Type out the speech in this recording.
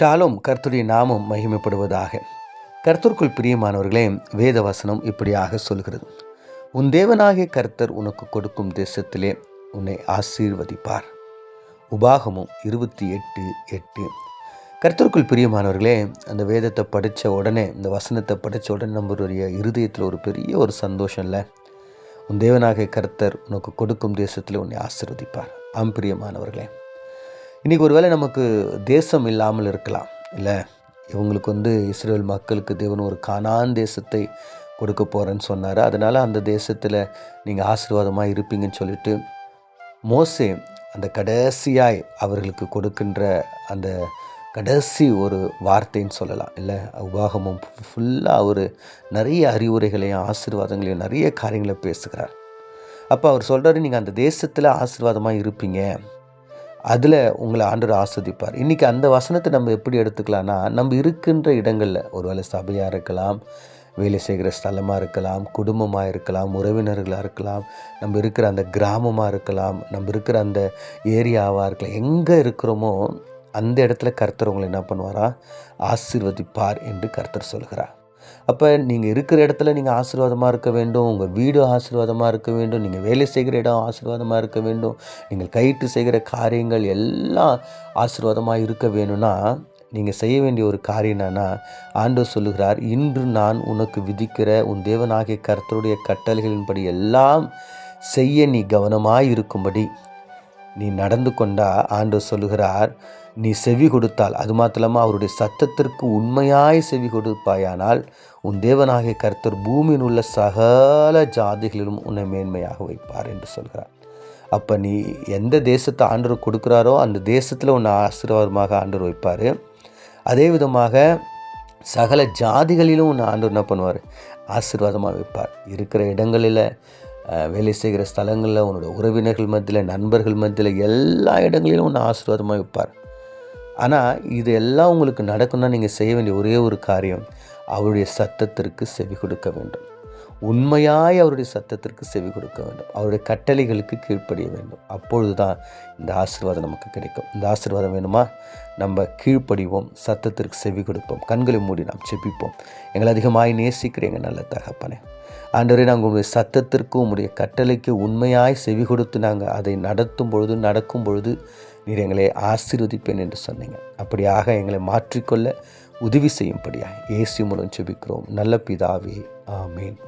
ஷாலும் கர்த்துடைய நாமம் மகிமைப்படுவதாக. கர்த்தருக்குள் பிரியமானவர்களே வேத வசனம் இப்படியாக சொல்கிறது. உன் தேவனாகிய கர்த்தர் உனக்கு கொடுக்கும் தேசத்திலே உன்னை ஆசீர்வதிப்பார். உபாகமும் இருபத்தி எட்டு எட்டு. கர்த்தருக்குள் பிரியமானவர்களே அந்த வேதத்தை படித்த உடனே இந்த வசனத்தை படித்த உடனே நம்மளுடைய இருதயத்தில் ஒரு பெரிய ஒரு சந்தோஷம் இல்லை. உன் தேவனாகிய கர்த்தர் உனக்கு கொடுக்கும் தேசத்தில் உன்னை ஆசீர்வதிப்பார். ஆம் பிரியமானவர்களே. இன்றைக்கி ஒருவேளை நமக்கு தேசம் இல்லாமல் இருக்கலாம் இல்லை? இவங்களுக்கு வந்து இஸ்ரேல் மக்களுக்கு தேவன் ஒரு கானான் தேசத்தை கொடுக்க போகிறேன்னு சொன்னார். அதனால் அந்த தேசத்தில் நீங்கள் ஆசீர்வாதமாக இருப்பீங்கன்னு சொல்லிட்டு மோசே அந்த கடைசியாய் அவர்களுக்கு கொடுக்கின்ற அந்த கடைசி ஒரு வார்த்தைன்னு சொல்லலாம் இல்லை? உபாகமும் ஃபுல்லாக அவர் நிறைய அறிவுரைகளையும் ஆசீர்வாதங்களையும் நிறைய காரியங்களை பேசுகிறார். அப்போ அவர் சொல்கிறாரு நீங்கள் அந்த தேசத்தில் ஆசீர்வாதமாக இருப்பீங்க. அதில் உங்களை ஆண்டவர் ஆஸ்வதிப்பார். இன்றைக்கி அந்த வசனத்தை நம்ம எப்படி எடுத்துக்கலாம்னா நம்ம இருக்கின்ற இடங்களில் ஒருவேளை சபையாக இருக்கலாம் வேலை செய்கிற ஸ்தலமாக இருக்கலாம் குடும்பமாக இருக்கலாம் உறவினர்களாக இருக்கலாம் நம்ம இருக்கிற அந்த கிராமமாக இருக்கலாம் நம்ம இருக்கிற அந்த ஏரியாவாக இருக்கலாம் எங்கே இருக்கிறோமோ அந்த இடத்துல கர்த்தர் உங்களை என்ன பண்ணுவாரா? ஆசீர்வதிப்பார் என்று கர்த்தர் சொல்கிறார். அப்போ நீங்கள் இருக்கிற இடத்துல நீங்கள் ஆசீர்வாதமாக இருக்க வேண்டும். உங்கள் வீடு ஆசீர்வாதமாக இருக்க வேண்டும். நீங்கள் வேலை செய்கிற இடம் ஆசீர்வாதமாக இருக்க வேண்டும். நீங்கள் கைட்டு செய்கிற காரியங்கள் எல்லாம் ஆசீர்வாதமாக இருக்க வேணும்னா நீங்கள் செய்ய வேண்டிய ஒரு காரியம் என்னன்னா ஆண்டவர் சொல்லுகிறார் இன்று நான் உனக்கு விதிக்கிற உன் தேவனாகிய கர்த்தருடைய கட்டளைகளின்படி எல்லாம் செய்ய நீ கவனமாக இருக்கும்படி. நீ நடந்து கொண்டா ஆண்டு சொல்லுகிறார். நீ செவி கொடுத்தால் அது மாத்திரமா அவருடைய சத்தத்திற்கு உண்மையாய் செவி கொடுப்பாயானால் உன் தேவனாகிய கர்த்தர் பூமியில் உள்ள சகல ஜாதிகளிலும் உன்னை மேன்மையாக வைப்பார் என்று சொல்கிறார். அப்போ நீ எந்த தேசத்தை ஆண்டவர் கொடுக்குறாரோ அந்த தேசத்தில் உன்னை ஆசீர்வாதமாக ஆண்டவர் வைப்பார். அதே விதமாக சகல ஜாதிகளிலும் உன்னை ஆண்டவர் என்ன பண்ணுவார்? ஆசீர்வாதமாக வைப்பார். இருக்கிற இடங்களில் வேலை செய்கிற ஸ்தலங்களில் உன்னோட உறவினர்கள் மத்தியில் நண்பர்கள் மத்தியில் எல்லா இடங்களிலும் உன்னை ஆசீர்வாதமாக வைப்பார். ஆனால் இது எல்லாம் உங்களுக்கு நடக்கும்னா நீங்கள் செய்ய வேண்டிய ஒரே ஒரு காரியம் அவருடைய சத்தத்திற்கு செவி கொடுக்க வேண்டும். உண்மையாய் அவருடைய சத்தத்திற்கு செவி கொடுக்க வேண்டும். அவருடைய கட்டளைகளுக்கு கீழ்ப்படிய வேண்டும். அப்பொழுது தான் இந்த ஆசீர்வாதம் நமக்கு கிடைக்கும். இந்த ஆசீர்வாதம் வேணுமா? நம்ம கீழ்ப்படிவோம் சத்தத்திற்கு செவி கொடுப்போம் கண்களை மூடி நாம் செப்பிப்போம் எங்களை அதிகமாய் நேசிக்கிறேங்க நல்ல தகப்பனே ஆண்டவரே நாங்கள் உங்களுடைய சத்தத்திற்கு உங்களுடைய கட்டளைக்கு உண்மையாய் செவி கொடுத்து நாங்கள் அதை நடத்தும் பொழுது நடக்கும் பொழுது நீர் எங்களை ஆசீர்வதிப்பேன் என்று சொன்னீங்க. அப்படியாக எங்களை மாற்றிக்கொள்ள உதவி செய்யும்படியாக ஏசி மூலம் செபிக்கிறோம் நல்ல பிதாவே ஆமீன்.